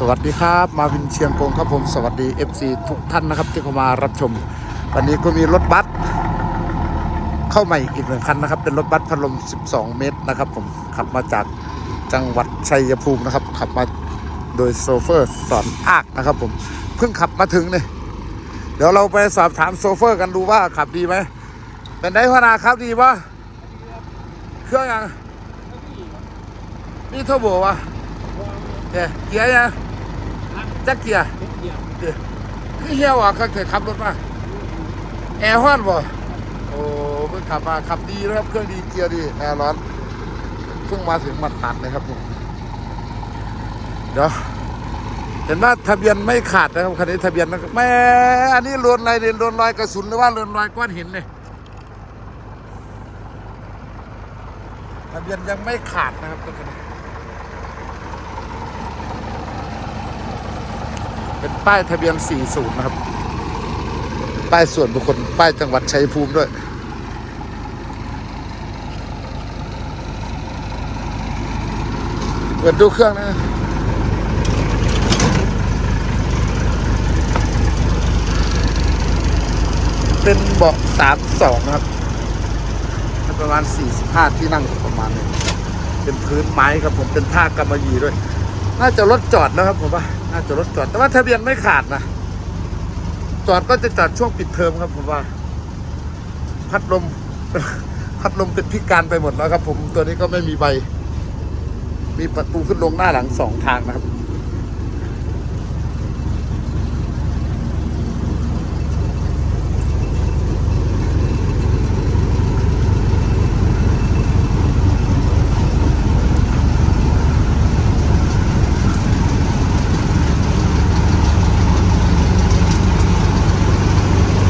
สวัสดีครับมาวินเชียงกงครับผมสวัสดี FC ทุกท่านนะครับที่เข้ามารับชม วันนี้ก็มีรถบัสเข้าใหมาอีกหนึ่งคันนะครับ เป็นรถบัสพัดลม 12 เมตรนะครับ ผมขับมาจากจังหวัดชัยภูมินะครับ ขับมาโดยโซเฟอร์สอนภาคนะครับ ผมเพิ่งขับมาถึงเนี่ยเดี๋ยวเราไปสอบถามโซเฟอร์กันดูว่าขับดีไหมเป็นไงพนาครับดีปะเครื่องยังนี่เทอร์โบวะเนี่ยเกียร์ยัง จักเกียร์เดี๋ยวคือเฮียว่ะเขาเคยขับรถมาแอร์ฮ้อนบ่โอ้เพิ่งขับมาขับดีนะครับเครื่องดีเกียร์ดีแอร์ร้อนเพิ่งมาถึงหมัดตัดเลยครับผมเดี๋ยวเห็นว่าทะเบียนไม่ขาดนะครับคันนี้ทะเบียนนะครับแม่อันนี้ลวนอะไรเนี่ยลวนรอยกระสุนหรือว่าลวนรอยก้อนหินเนี่ยทะเบียนยังไม่ขาดนะครับตัวนี้ เป็นป้ายทะเบียน 40 นะครับ ป้ายส่วนบุคคล ป้ายจังหวัดชัยภูมิด้วย เปิดดูเครื่องนะเป็นเบาะ32 นะครับ ประมาณ 45 ที่นั่งประมาณนี้ เป็นพื้นไม้ครับผม เป็นท่ากำมะหยี่ด้วย น่าจะรถจอดแล้วครับผมว่า น่าจะรถจอด แต่ว่าทะเบียนไม่ขาดนะ จอดก็จะจอดช่วงปิดเทอมครับผมว่า พัดลม พัดลมเป็นพิการไปหมดแล้วครับ ผม ตัวนี้ก็ไม่มีใบ มีประตูขึ้นลงหน้าหลังสองทางนะครับ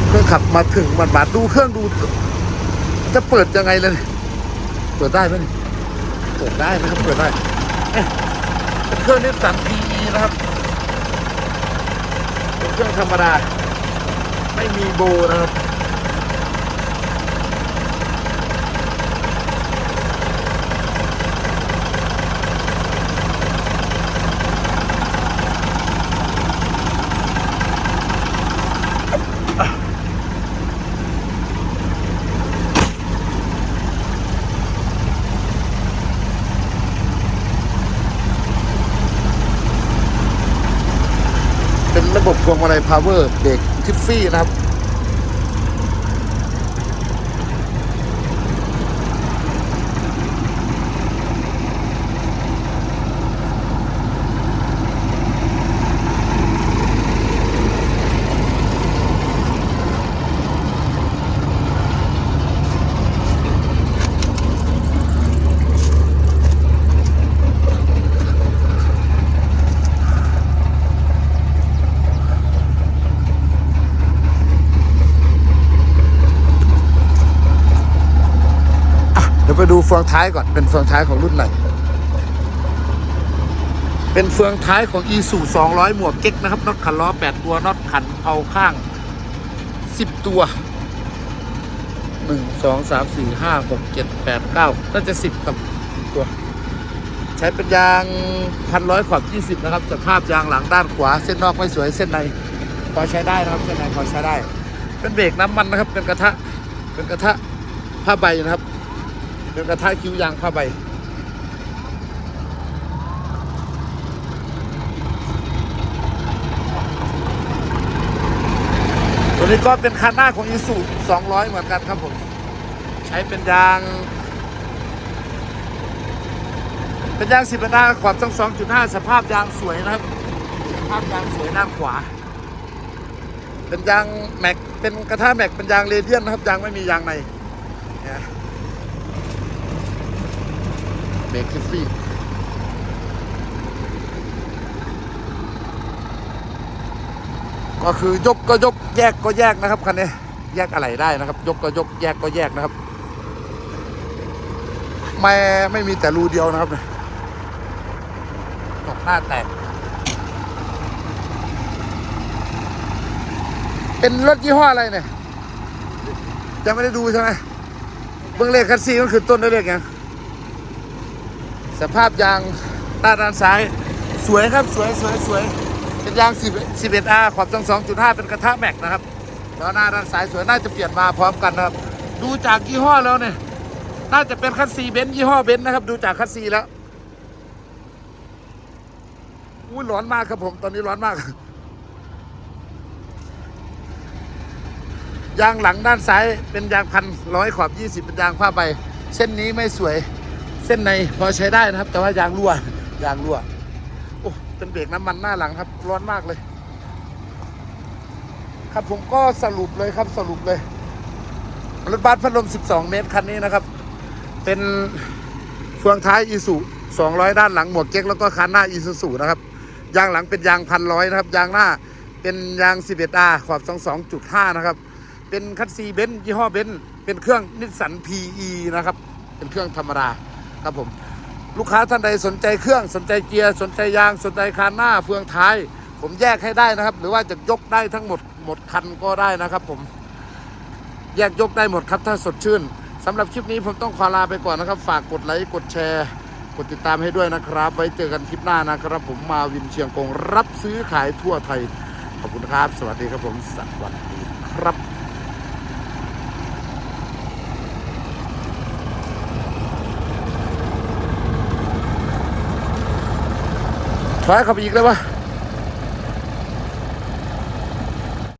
เครื่องขับ มาถึงบัดบัดดูเครื่องดู จะเปิดยังไงเลย เปิดได้ไหมเปิดได้นะครับ เปิดได้เเป็นเครื่องนิสสันทีนะครับเป็นเครื่องธรรมดา ไม่มีโบนะครับ เป็นระบบพวงมาลัยพาวเวอร์เบรกทิฟฟี่นะครับ เดี๋ยวไปดูเฟืองท้ายก่อน เป็นเฟืองท้ายของรุ่นไหน เป็นเฟืองท้ายของ e สู200 หมวกเก๊กนะครับน็อตขันล้อ 8 ตัวน็อตขันเอาข้าง 10 ตัว 1 2 3 4 5 6 7 8 9 น่าจะ 10ครับตัว ใช้เป็นยางพันร้อยขอบ 20 นะครับสภาพยางหลังด้านขวา เส้นนอกไม่สวยเส้นในพอใช้ได้นะครับเส้นในพอใช้ได้ เป็นเบรกน้ำมันนะครับ เป็นกระทะ เป็นกระทะผ้าใบนะครับ เป็นกระทะคิ้วยางผ้าใบตัวนี้ก็เป็นคันหน้าของอีซู200 เหมือนกันครับผม ใช้เป็นยาง เป็นยางสิบหน้าขอบทั้ง2.5 สภาพยางสวยนะครับ สภาพยางสวยด้านขวา เป็นยางแม็ก เป็นกระทะแม็ก เป็นยางเรเดียนนะครับ ยางไม่มียางในเนี่ยเบ รกคิฟฟี่ก็คือยกก็ยกแยกก็แยกนะครับคันนี้แยกอะไรได้นะครับ ยกก็ยกแยกก็แยกนะครับ ไม่ไม่มีแต่รูเดียวนะครับตกหน้าแตก เป็นรถยี่ห้ออะไรเนี่ยยังไม่ได้ดูใช่ไหมเบื้องเลขคันซีมันคือต้นได้เลขยัง สภาพยางด้านด้านซ้าย สวยครับสวยสวยสวยเป็นยาง10 11 R ขอบ2 2.5 เป็นกระทะแม็กนะครับแล้วหน้าด้านซ้ายสวยน่าจะเปลี่ยนมาพร้อมกันนะครับ ดูจากยี่ห้อแล้วเนี่ยน่าจะเป็นคัสซีเบนซ์ยี่ห้อเบนซ์นะครับ ดูจากคัสซีแล้วอุ้ยร้อนมากครับผม ตอนนี้ร้อนมากยางหลังด้านซ้ายเป็นยางพันร้อยขอบยี่สิบเป็นยางผ้าใบ เส้นนี้ไม่สวย เส้นในพอใช้ได้นะครับ แต่ว่ายางรั่วยางรั่วโอ้เป็นเบรกน้ำมันหน้าหลังครับ ร้อนมากเลย ครับผมก็สรุปเลยครับสรุปเลยรถบัสพัดลม 12 เมตรคันนี้นะครับ เป็นเฟืองท้ายอีสุ200 ด้านหลังหมวกเก๊กแล้วก็คันหน้าอีซูซูนะครับ ยางหลังเป็นยางพันร้อยนะครับ ยางหน้าเป็นยาง 11R ขอบ 22.5 นะครับ เป็นคัตซีเบนซ์ยี่ห้อเบนซ์เป็นเครื่องนิสสัน PE นะครับ เป็นเครื่องธรรมดา ครับผม ลูกค้าท่านใดสนใจเครื่องสนใจเกียร์สนใจยางสนใจคานหน้าเฟืองท้าย ผมแยกให้ได้นะครับ หรือว่าจะยกได้ทั้งหมดหมดคันก็ได้นะครับ ผม แยกยกได้หมดครับถ้าสดชื่นสำหรับคลิปนี้ผมต้องขอลาไปก่อนนะครับ ฝากกดไลค์กดแชร์กดติดตามให้ด้วยนะครับ ไว้เจอกันคลิปหน้านะครับ ผมมาวินเชียงกงรับซื้อขายทั่วไทย ขอบคุณครับ สวัสดีครับผม สวัสดีครับ ฟ้าเข้าไปอีกแล้ววะ